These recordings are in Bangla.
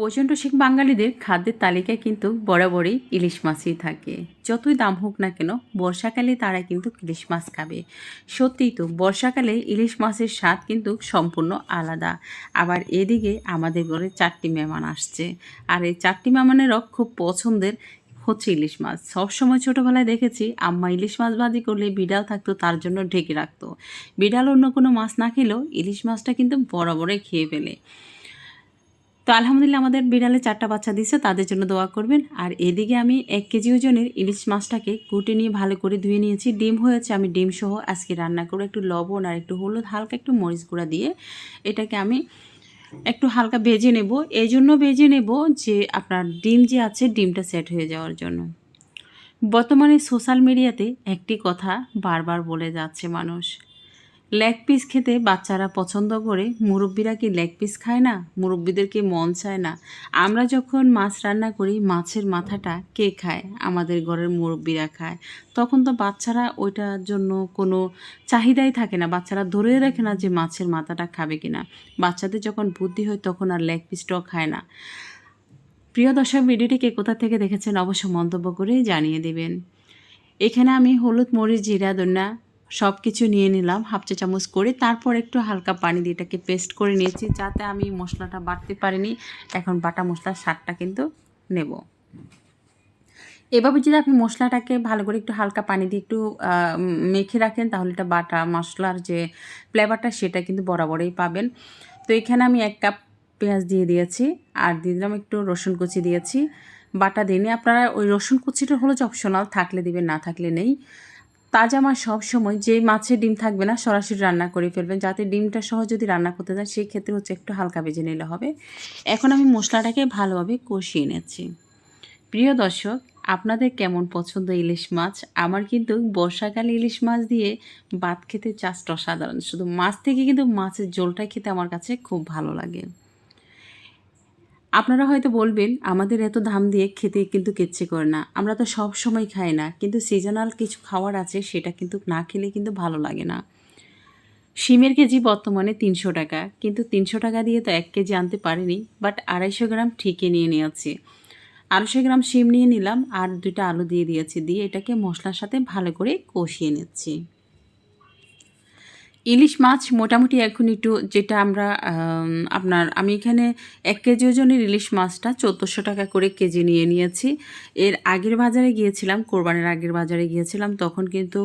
বৈজন্টসিক বাঙালিদের খাদ্যের তালিকায় কিন্তু বরাবরই ইলিশ মাছই থাকে। যতই দাম হোক না কেন, বর্ষাকালে তারা কিন্তু ইলিশ মাছ খাবে। সত্যিই তো, বর্ষাকালে ইলিশ মাছের স্বাদ কিন্তু সম্পূর্ণ আলাদা। আবার এদিকে আমাদের ঘরে চারটি মেহমান আসছে। আর এই চারটি মেহমানেরও খুব পছন্দের হচ্ছে ইলিশ মাছ। সবসময় ছোটোবেলায় দেখেছি, আম্মা ইলিশ মাছ ভাজি করলে বিড়াল থাকতো, তার জন্য ঢেকে রাখতো। বিড়াল অন্য কোনো মাছ না খেলেও ইলিশ মাছটা কিন্তু বরাবরই খেয়ে ফেলে। তো আলহামদুলিল্লাহ আমাদের বিড়ালে চারটা বাচ্চা দিছে তাদের জন্য দোয়া করবেন। আর এদিকে আমি এক কেজি ওজনের ইলিশ মাছটাকে কুটে নিয়ে ভালো করে ধুয়ে নিয়েছি। ডিম হয়েছে, আমি ডিম সহ আজকে রান্না করে একটু লবণ আর একটু হলুদ, হালকা একটু মরিচ গুঁড়া দিয়ে। এটাকে আমি একটু হালকা ভেজে নেব। এই জন্য ভেজে নেব যে আপনার ডিম যে আছে, ডিমটা সেট হয়ে যাওয়ার জন্য। বর্তমানে সোশ্যাল মিডিয়াতে একটি কথা বারবার বলে যাচ্ছে মানুষ। লেগ পিস খেতে বাচ্চারা পছন্দ করে, মুরব্বীরা কি লেগ পিস খায় না? মুরব্বীদের কি মন চায় না? আমরা যখন মাছ রান্না করি, মাছের মাথাটা কে খায়? আমাদের ঘরের মুরব্বীরা খায়। তখন তো বাচ্চারা ওইটার জন্য কোনো চাহিদাই থাকে না। বাচ্চারা ধরে রাখে না যে মাছের মাথাটা খাবে কিনা বাচ্চাদের যখন বুদ্ধি হয়, তখন আর লেগ পিসটাও খায় না। প্রিয় দর্শক ভিডিওটিকে কোথা থেকে দেখেছেন অবশ্য মন্তব্য করে জানিয়ে দেবেন। এখানে আমি হলুদ মরিচ, জিরা দন্যা সব কিছু নিয়ে নিলাম, হাফ চা চামচ করে। তারপর একটু হালকা পানি দিয়ে এটাকে পেস্ট করে নিয়েছি যাতে আমি মশলাটা বাটতে পারিনি। এখন বাটা মশলার স্বাদটা কিন্তু নেব। এভাবে যদি আপনি মশলাটাকে ভালো করে একটু হালকা পানি দিয়ে একটু মেখে রাখেন, তাহলে এটা বাটা মশলার যে ফ্লেভারটা সেটা কিন্তু বরাবরই পাবেন। তো এখানে আমি এক কাপ পেঁয়াজ দিয়ে দিয়েছি আর দিয়ে দিলাম একটু রসুন কুচি দিয়েছি। বাটা দিনে আপনারা ওই রসুন কুচিটা হলো যে অপশনাল থাকলে দিবেন, না থাকলে নেই। তাজা মাছ সবসময় যে মাছের ডিম থাকবে না, সরাসরি রান্না করে ফেলবেন। যাতে ডিমটা সহ যদি রান্না করতে চান, সেই ক্ষেত্রে হচ্ছে একটু হালকা ভেজে নিলে হবে। এখন আমি মশলাটাকে ভালোভাবে কষিয়ে নিচ্ছি। প্রিয় দর্শক, আপনাদের কেমন পছন্দ ইলিশ মাছ? আমার কিন্তু বর্ষাকালে ইলিশ মাছ দিয়ে ভাত খেতে চাষটা অসাধারণ। শুধু মাছ থেকে কিন্তু মাছের ঝোলটা খেতে আমার কাছে খুব ভালো লাগে। আপনারা হয়তো বলবেন, আমাদের এত দাম দিয়ে খেতে কিন্তু কিচ্ছে করে না। আমরা তো সব সময় খাই না। কিন্তু সিজনাল কিছু খাওয়ার আছে, সেটা কিন্তু না খেলে কিন্তু ভালো লাগে না। শিমের কেজি বর্তমানে তিনশো টাকা। কিন্তু তিনশো টাকা দিয়ে তো এক কেজি আনতে পারিনি বাট আড়াইশো গ্রাম ঠিকই নিয়ে নিয়েছি। আড়াইশো গ্রাম শিম নিয়ে নিলাম, আর দুইটা আলু দিয়ে দিয়েছি, দিয়ে এটাকে মশলার সাথে ভালো করে কষিয়ে নিচ্ছি। ইলিশ মাছ মোটামুটি এখন একটু যেটা আমরা আপনার, আমি এখানে এক কেজি ওজনের ইলিশ মাছটা চোদ্দোশো টাকা করে কেজি নিয়ে নিয়েছি। এর আগের বাজারে গিয়েছিলাম, কোরবানের আগের বাজারে গিয়েছিলাম, তখন কিন্তু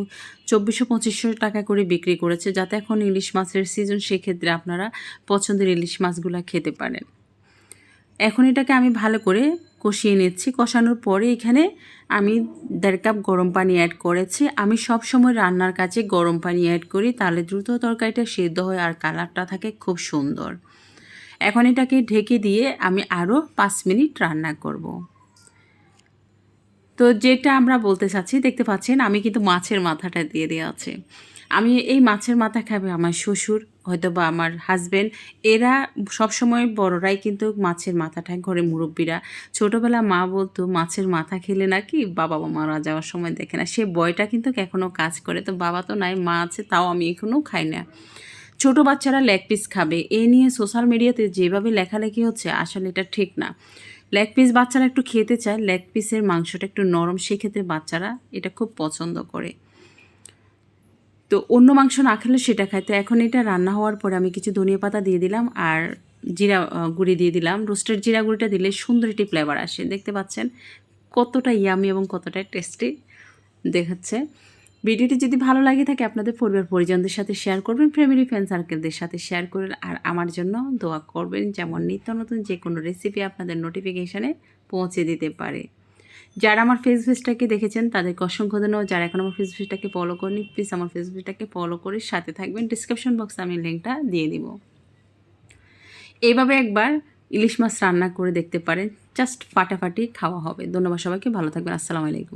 চব্বিশশো পঁচিশশো টাকা করে বিক্রি করেছে, যাতে এখন ইলিশ মাছের সিজন সেক্ষেত্রে আপনারা পছন্দের ইলিশ মাছগুলো খেতে পারেন। এখন এটাকে আমি ভালো করে কষিয়ে নিচ্ছি। কষানোর পরে এখানে আমি দেড় কাপ গরম পানি অ্যাড করেছি। আমি সব সময় রান্নার কাছে গরম পানি অ্যাড করি, তাহলে দ্রুত তরকারিটা সেদ্ধ হয় আর কালারটা থাকে খুব সুন্দর। এখন এটাকে ঢেকে দিয়ে আমি আরও পাঁচ মিনিট রান্না করব। তো যেটা আমরা বলতে চাচ্ছি, দেখতে পাচ্ছেন আমি কিন্তু মাছের মাথাটা দিয়ে দেওয়া আছে। আমি এই মাছের মাথা খাবে আমার শ্বশুর। হয়তো বা আমার হাজব্যান্ড এরা সবসময় বড়রাই কিন্তু মাছের মাথাটা ঘরে মুরব্বীরা। ছোটোবেলা মা বলতো, মাছের মাথা খেলে নাকি বাবা মারা যাওয়ার সময় দেখে না। সে বয়টা কিন্তু এখনও কাজ করে, তো বাবা তো নাই, মা আছে, তাও আমি এখনও খাই না। ছোটো বাচ্চারা লেগ পিস খাবে। এ নিয়ে সোশ্যাল মিডিয়াতে যেভাবে লেখালেখি হচ্ছে, আসলে এটা ঠিক না। লেগ পিস বাচ্চারা একটু খেতে চায় লেগ পিসের মাংসটা একটু নরম, সেক্ষেত্রে বাচ্চারা এটা খুব পছন্দ করে। তো অন্য মাংস না খেলে সেটা খায়। তো এখন এটা রান্না হওয়ার পরে আমি কিছু ধনিয়া পাতা দিয়ে দিলাম আর জিরা গুঁড়ি দিয়ে দিলাম। রোস্টেড জিরা গুঁড়িটা দিলে সুন্দর একটি ফ্লেভার আসে। দেখতে পাচ্ছেন কতটা ইয়ামি এবং কতটা টেস্টি দেখাচ্ছে। ভিডিওটি যদি ভালো লাগে থাকে আপনাদের পরিবার পরিজনদের সাথে শেয়ার করবেন ফ্যামিলি ফ্রেন্ড সার্কেলদের সাথে শেয়ার করবেন আর আমার জন্য দোয়া করবেন যেমন নিত্য নতুন যে কোনো রেসিপি আপনাদের নোটিফিকেশানে পৌঁছে দিতে পারে। যারা আমার ফেসবুকটাকে দেখেছেন, তাদেরকে অসংখ্য ধন্যবাদ। যারা এখন আমার ফেসবুকটাকে ফলো করেনি প্লিজ আমার ফেসবুকটাকে ফলো করে সাথে থাকবেন। ডিসক্রিপশন বক্সে আমি লিঙ্কটা দিয়ে দিব। এইভাবে একবার ইলিশ মাছ রান্না করে দেখতে পারেন। জাস্ট ফাটাফাটি খাওয়া হবে। ধন্যবাদ সবাইকে। ভালো থাকবেন। আসসালামু আলাইকুম।